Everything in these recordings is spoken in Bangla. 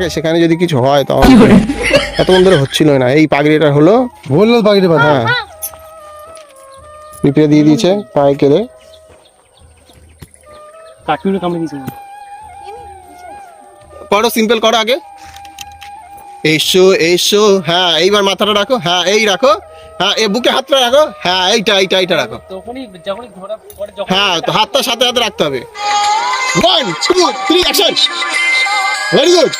থাকে সেখানে যদি কিছু হয় তাহলে এতক্ষণ ধরে হচ্ছিল না। এই পাগড়িটা হলো বলল পাখিটা বাদ হ্যাঁ। পিঁপড়ে দিয়ে দিয়েছে পায়ে কেড়ে। করো সিম্পল করো আগে। এসো এসো হ্যাঁ এইবার মাথাটা রাখো হ্যাঁ এই রাখো হ্যাঁ এ বুকে হাতটা রাখো হ্যাঁ এইটা এইটা এইটা রাখো। তখনই যখনই ঘোরা পরে যখন হ্যাঁ তো হাতটা সাথে হাতে রাখতে হবে। One two three action very good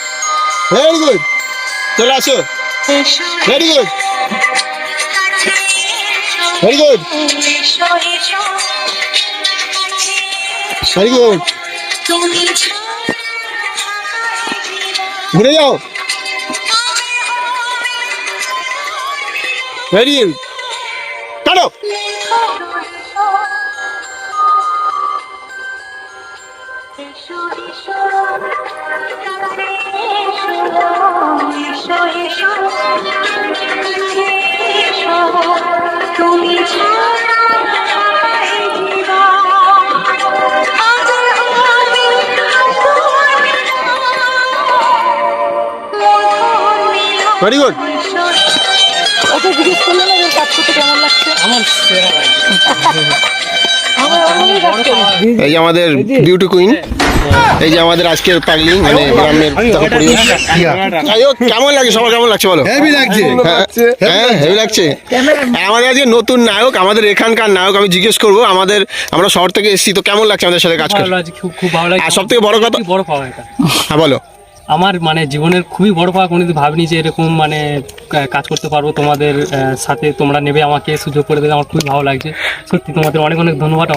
very good চলে আসো। Very good very good very good ঘুরে যাও। ভেরি গুড কাটো ভেরি গুড ওকে জিজ্ঞেস করলে না কাজ করতে কেমন লাগছে? আমার সেরা এই যে আমাদের বিউটি কুইন এই যে আমাদের আজকের পাগলি মানে গ্রামের কেমন লাগে সবার কেমন লাগছে বলো? হেভি লাগছে। হ্যাঁ, হ্যাঁ হেভি লাগছে। আমাদের আজকে নতুন নায়ক আমাদের এখানকার নায়ক আমি জিজ্ঞেস করব আমাদের আমরা শহর থেকে এসেছি তো কেমন লাগছে আমাদের সাথে কাজ করে ভালো লাগছে খুব খুব ভালো লাগছে। আর সবথেকে বড় কথা- বড় পাওয়া এটা। হ্যাঁ বলো। আমার মানে জীবনের খুবই বড় পাওয়া কোনোদিন ভাবিনি যে এরকম মানে কাজ করতে পারব তোমাদের সাথে তোমরা নেবে আমাকে সুযোগ করে দেবে আমার খুবই ভালো লাগছে। সত্যি তোমাদের অনেক অনেক ধন্যবাদ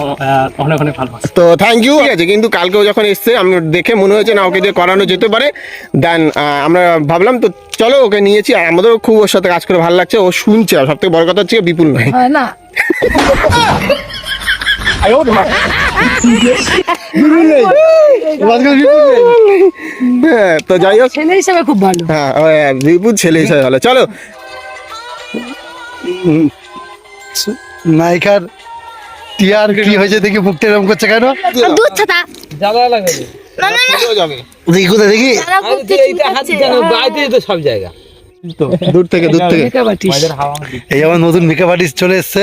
অনেক অনেক ভালোবাসা। তো থ্যাংক ইউ ঠিক আছে কিন্তু কালকেও যখন এসছে আমি দেখে মনে হয়েছে না ওকে দিয়ে করানো যেতে পারে। দেন আমরা ভাবলাম তো চলো ওকে নিয়েছি আর আমাদেরও খুব ওর সাথে কাজ করে ভালো লাগছে ও শুনছে আর সব থেকে বড় কথা হচ্ছে বিপুল নয়। হয় না হ্যাঁ তো যাই হোক। ছেলে হিসাবে খুব ভালো। হ্যাঁ ও, হ্যাঁ, বিপুল ছেলে হিসাবে ভালো। চলো। নায়িকার টিয়ার কি হয়েছে দেখি মুখটা এরকম করছে কেন? দুধ ছাতা জ্বালা লাগে দেখি কোথায় চুলকাচ্ছে। তো সব জায়গা। দূর থেকে দূর থেকে। এই আমার নতুন মেকআপ আর্টিস্ট চলে এসছে।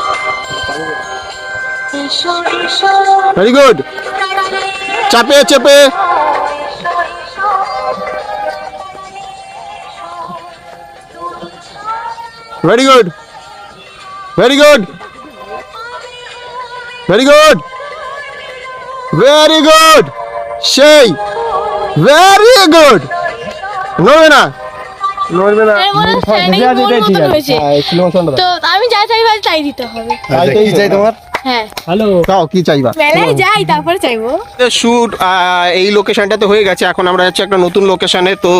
ভেরি গুড চাপে চেপে। Very good very good very good very good সেই ভেরি গুড নড়বে না। নড়বে না। মতন হয়েছে। হ্যাঁ তো আমি যা চাইব তাই দিতে হবে। আচ্ছা, কি চাই তোমার? হ্যাঁ। হ্যালো দাও কি চাইবা? মেলায় যাই তারপরে চাইব। শুট এই লোকেশনটাতে হয়ে গেছে এখন আমরা যাচ্ছি একটা নতুন লোকেশনে তো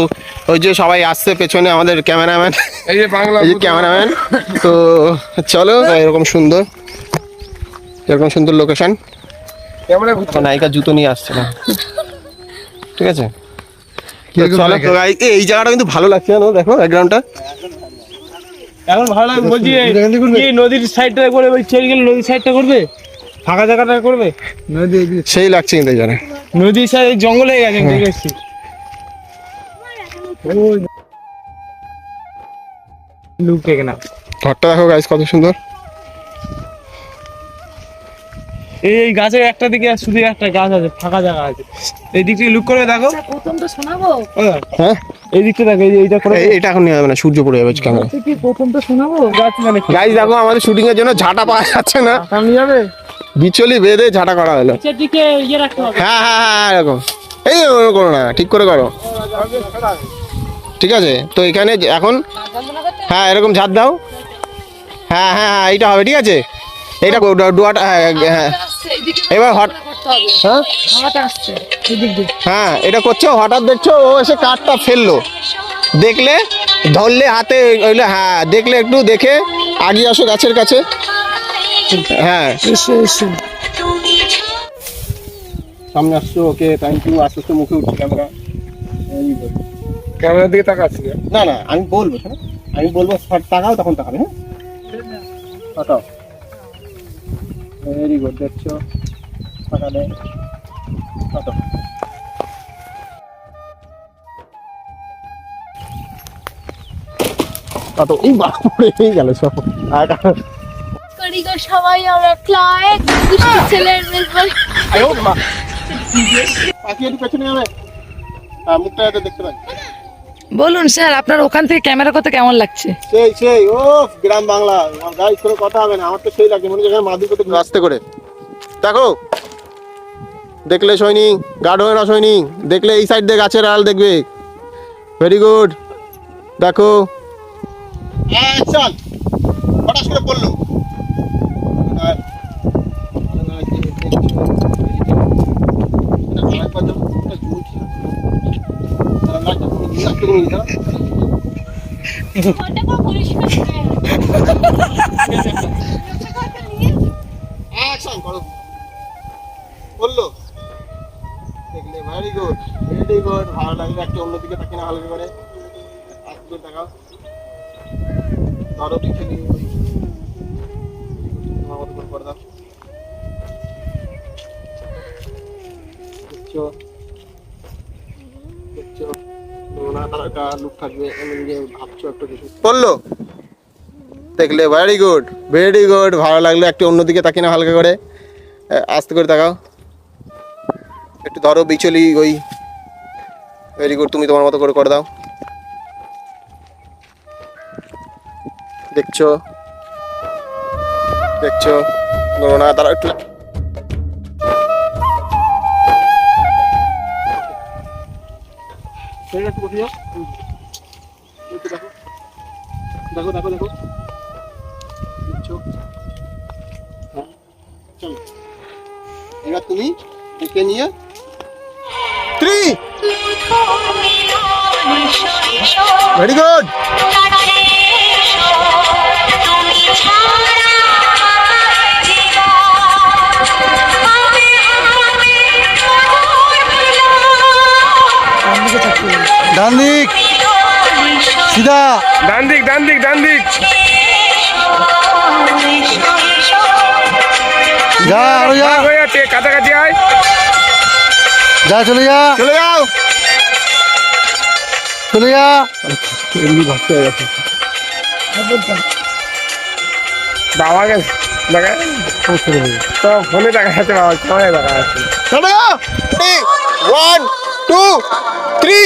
ওই যে সবাই আসছে পেছনে আমাদের ক্যামেরাম্যান এই যে বাংলা এই যে ক্যামেরাম্যান তো চলো এরকম সুন্দর এরকম সুন্দর লোকেশন ক্যামেরা নায়িকা জুতো নিয়ে আসছে না। ঠিক আছে? এই- এই জায়গাটা কিন্তু ভালো লাগছে জানো? দেখো ব্যাকগ্রাউন্ডটা এখন ভালো লাগে বলছি কি নদীর সাইডটা করে ওই ছেড়ে গেলে নদীর সাইডটা করবে? ফাঁকা জায়গাটা করবে? নদী সেই লাগছে কিন্তু এই জায়গায় নদীর সাইড জঙ্গল হয়ে। গেছে দেখে এসছি লুক না ঘরটা দেখো গাইস কত সুন্দর। এই এই গাছের একটা দিকে শুধু একটা গাছ আছে ফাঁকা জায়গা আছে। এই দিক থেকে লুক করে দেখো প্রথম তো শোনাবো? হ্যাঁ। এই দিকটা দেখো এই এইটা করে এই- এটা এখন নেওয়া যাবে না সূর্য পড়ে যাবে ক্যামেরা কি প্রথম তো শোনাবো? গাছ মানে গাইস দেখো আমাদের শুটিং এর জন্য ঝাঁটা পাওয়া যাচ্ছে না। যাবে? বিচলি বেঁধে ঝাঁটা করা হলো। দিকে ইয়ে রাখতে হবে। হ্যাঁ হ্যাঁ হ্যাঁ এরকম। এই করো না ঠিক করে করো। ঠিক আছে? তো এখানে এখন? হ্যাঁ এরকম ঝাড় দাও। হ্যাঁ হ্যাঁ হ্যাঁ এইটা হবে ঠিক আছে? এইটা ডুয়াটা হ্যাঁ হ্যাঁ। এবার হট হ্যাঁ? হ্যাঁ এটা করছ? হঠাৎ দেখছ ও এসে কাঠটা ফেলল। দেখলে ধরলে হাতে ওইলে হ্যাঁ দেখলে একটু দেখে আগিয়ে আসো গাছের কাছে। হ্যাঁ। সামনে আসছো ওকে থ্যাংক ইউ আস্তে আস্তে মুখে উঠছে ক্যামেরা ক্যামেরার দিকে তাকাচ্ছি। না। না না আমি বলব হ্যাঁ আমি বলব ফট তাকাও তখন তাকাবে হ্যাঁ? তাকাও। ভেরি গুড দেখছ? তাকালে তাকাও তাতো এই বাপরে এই গেল সব। আর করি সবাই আমরা ক্লায়েক দুষ্টু ছেলের বলে। আয়ো মা। পাখি একটু পেছনে যাবে। হ্যাঁ মুখটা যাতে দেখতে পাই। বলুন স্যার আপনার ওখান থেকে ক্যামেরা করতে কেমন লাগছে? সেই সেই ও গ্রাম বাংলা। আমার গাইজ কোনো কথা হবে না। আমার তো সেই লাগে মনে হচ্ছে মাদুর করতে রাস্তে করে। দেখো দেখলে সৈনিক গার্ড হয়ে না সৈনিক? দেখলে এই সাইড দিয়ে গাছের আড়াল দেখবে। ভেরি গুড দেখো। অ্যাকশন হঠাৎ করে পড়ল ভালো একটা না হালকা করে তাকাও ধরো দেখছ? ভাবছ বলল দেখলে ভেরি গুড ভেরি গুড ভালো লাগলে একটু অন্যদিকে তাকিয়ে না হালকা করে। আস্তে করে তাকাও। একটু ধরো বিচলি ওই ভেরি গুড তুমি তোমার মতো করে করে দাও। দেখছ? দেখছ? না তারা একটু। দেখো দেখো দেখো। হ্যাঁ এবার তুমি একে নিয়ে। থ্রি ভেরি গুড ডান দিক সিধা। ডান দিক ডান দিক ডান দিক যা আরও যা কাছাকাছি আয়। যা চলে যা। চলে যাও। চলে যা এমনি ভাবতে হয়ে গেছে বাবা গেছে। দেখা তো ফোনে দেখা যাচ্ছে বাবা ফোনে দেখা যাচ্ছে। চলে one two three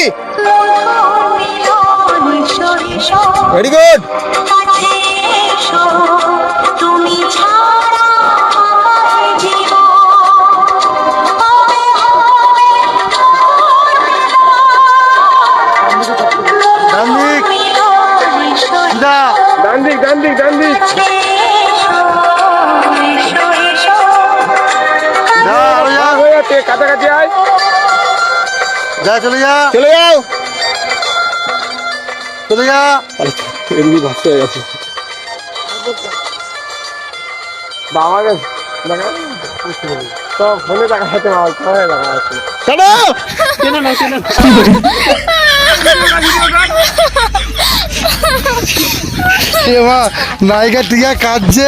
very good দিক ডান দিক ডান দিক কাছাকাছি আয়। যা চলে যা। চলে যাও। চলে যা। এমনি ভাবতে হয়ে গেছে। বাবা তো ফোনে দেখা দেখা না। নায়িকা টিকা কাঁদছে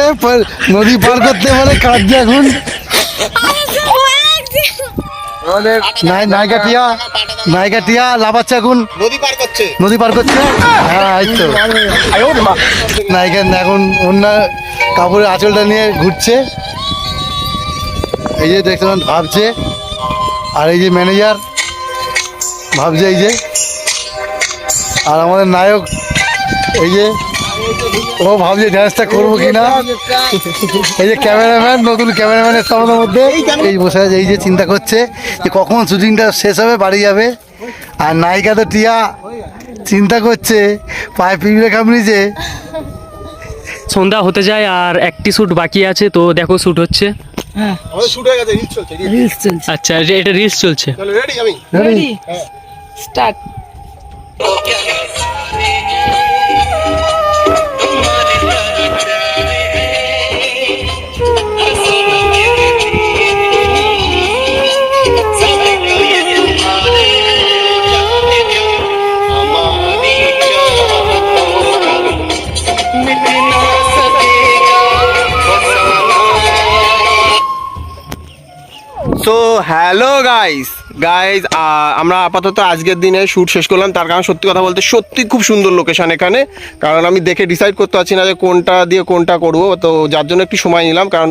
নদী পার করতে বলে কাঁদছে এখন আমাদের নাই- নায়িকা টিয়া নায়িকা টিয়া লাফাচ্ছে এখন নদী পার করছে নদী পার করছে হ্যাঁ এই তো নায়িকা এখন অন্য কাপড়ের আঁচলটা নিয়ে ঘুরছে এই যে দেখছিলাম ভাবছে। আর এই যে ম্যানেজার ভাবছে এই যে। আর আমাদের নায়ক এই যে, ও ভাবছে ড্যান্সটা করব কিনা। এই যে ক্যামেরাম্যান নতুন ক্যামেরাম্যানের আমাদের মধ্যে। এই বসে আছে, এই যে চিন্তা করছে যে কখন শুটিংটা শেষ হবে, বাড়ি যাবে। আর নায়িকা তো টিয়া চিন্তা করছে, পায়ে পিঁপড়ে কামড়িছে। সন্ধ্যা হতে যায় আর একটি শ্যুট বাকি আছে, তো দেখো শ্যুট হচ্ছে। শুট হয়ে গেছে রিচ চলছে রিলস চলছে। আচ্ছা এটা রিলস চলছে। রেডি আমি? রেডি স্টার্ট হ্যালো গাইস আমরা আপাতত আজকের দিনে শ্যুট শেষ করলাম। তার কারণ সত্যি কথা বলতে সত্যি খুব সুন্দর লোকেশান এখানে। কারণ আমি দেখে ডিসাইড করতে পারছি না যে কোনটা দিয়ে কোনটা করব। তো যার জন্য একটু সময় নিলাম কারণ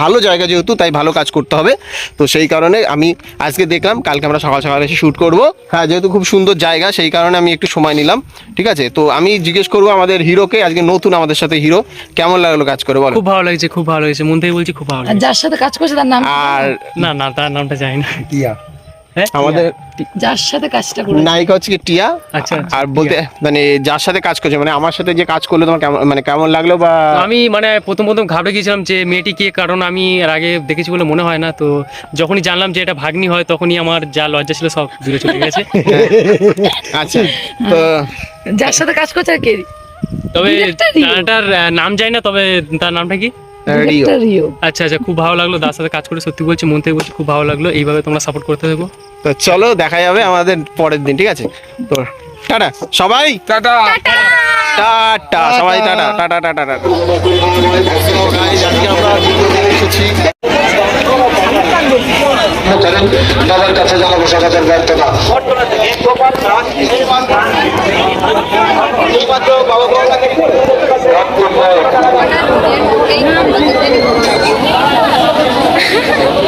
ভালো জায়গা যেহেতু তাই ভালো কাজ করতে হবে। তো সেই কারণে আমি আজকে দেখলাম কালকে আমরা সকাল সকাল এসে শ্যুট করব। হ্যাঁ যেহেতু খুব সুন্দর জায়গা সেই কারণে আমি একটু সময় নিলাম। ঠিক আছে? তো আমি জিজ্ঞেস করব আমাদের হিরোকে আজকে নতুন আমাদের সাথে হিরো। কেমন লাগল কাজ করে বলো? খুব ভালো লাগছে খুব ভালো লাগছে মন থেকে বলছি খুব ভালো লাগছে যার সাথে কাজ করছে তার নাম আর না না তার নামটা জানি না। টিয়া। আমাদের যার সাথে কাজটা করে নায়িকা হচ্ছে কি টিয়া। আচ্ছা, আচ্ছা, আর বলতে মানে যার সাথে কাজ করছে মানে আমার সাথে যে কাজ করল তোমার কেমন মানে কেমন লাগল বা আমি মানে প্রথম প্রথম ঘাবড়ে গিয়েছিলাম যে মেয়েটি কে কারণ আমি এর আগে দেখেছি বলে মনে হয় না তো যখনই জানলাম যে এটা ভাগ্নি হয় তখনই আমার যা লজ্জা ছিল সব দূরে চলে গেছে। আচ্ছা তো যার সাথে কাজ করছে আর কে? তবে তার নাম জানি না তবে তার নামটা কি? রিও আচ্ছা আচ্ছা খুব ভালো লাগল তার সাথে কাজ করে সত্যি বলছি মন থেকে বলছি খুব ভালো লাগল এইভাবে তোমরা সাপোর্ট করতে থাকো। তো চলো দেখা যাবে আমাদের পরের দিন ঠিক আছে? তো টাটা সবাই? টাটা। টাটা। সবাই টাটা টাটা টাটা টাটা। আমরা দুটো করেন বাবার কাছে জানাব সকালের ব্যর্থতা। Thank হ্যালো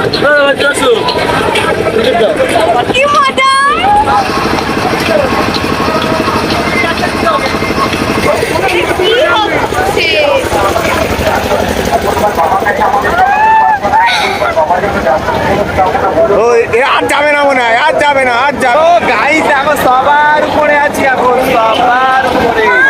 আর যাবে না মনে হয়, আর যাবে না, আর যাবে গাইস এখন সবার উপরে আছি এখন, সবার উপরে।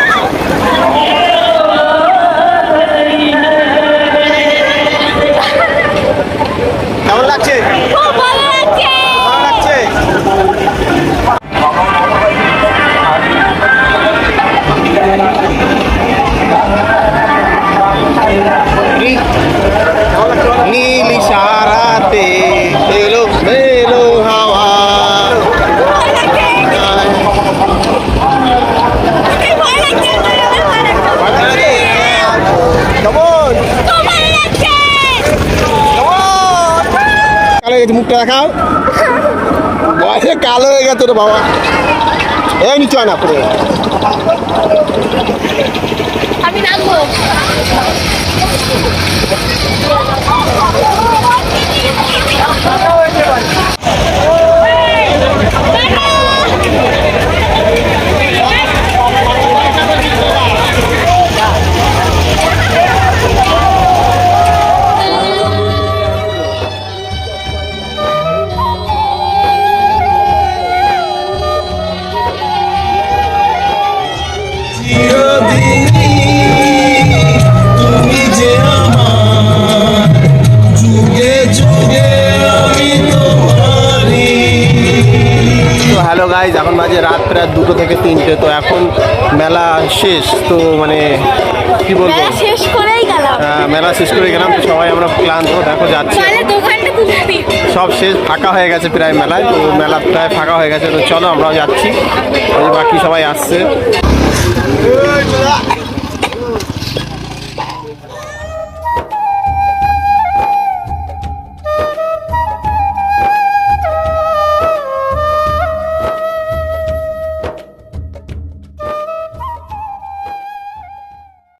গেছে, মুখটা দেখাও। বয়সে কালো হয়ে গেছে রে বাবা। এই নিচু না, পড়ে আমি রাখব। শেষ তো মানে কি বলব? মেলা শেষ করেই গেলাম। হ্যাঁ মেলা শেষ করে গেলাম তো সবাই আমরা ক্লান্ত দেখো যাচ্ছি। সব শেষ ফাঁকা হয়ে গেছে প্রায় মেলায় তো মেলা প্রায় ফাঁকা হয়ে গেছে তো চলো আমরাও যাচ্ছি। ওই বাকি সবাই আসছে।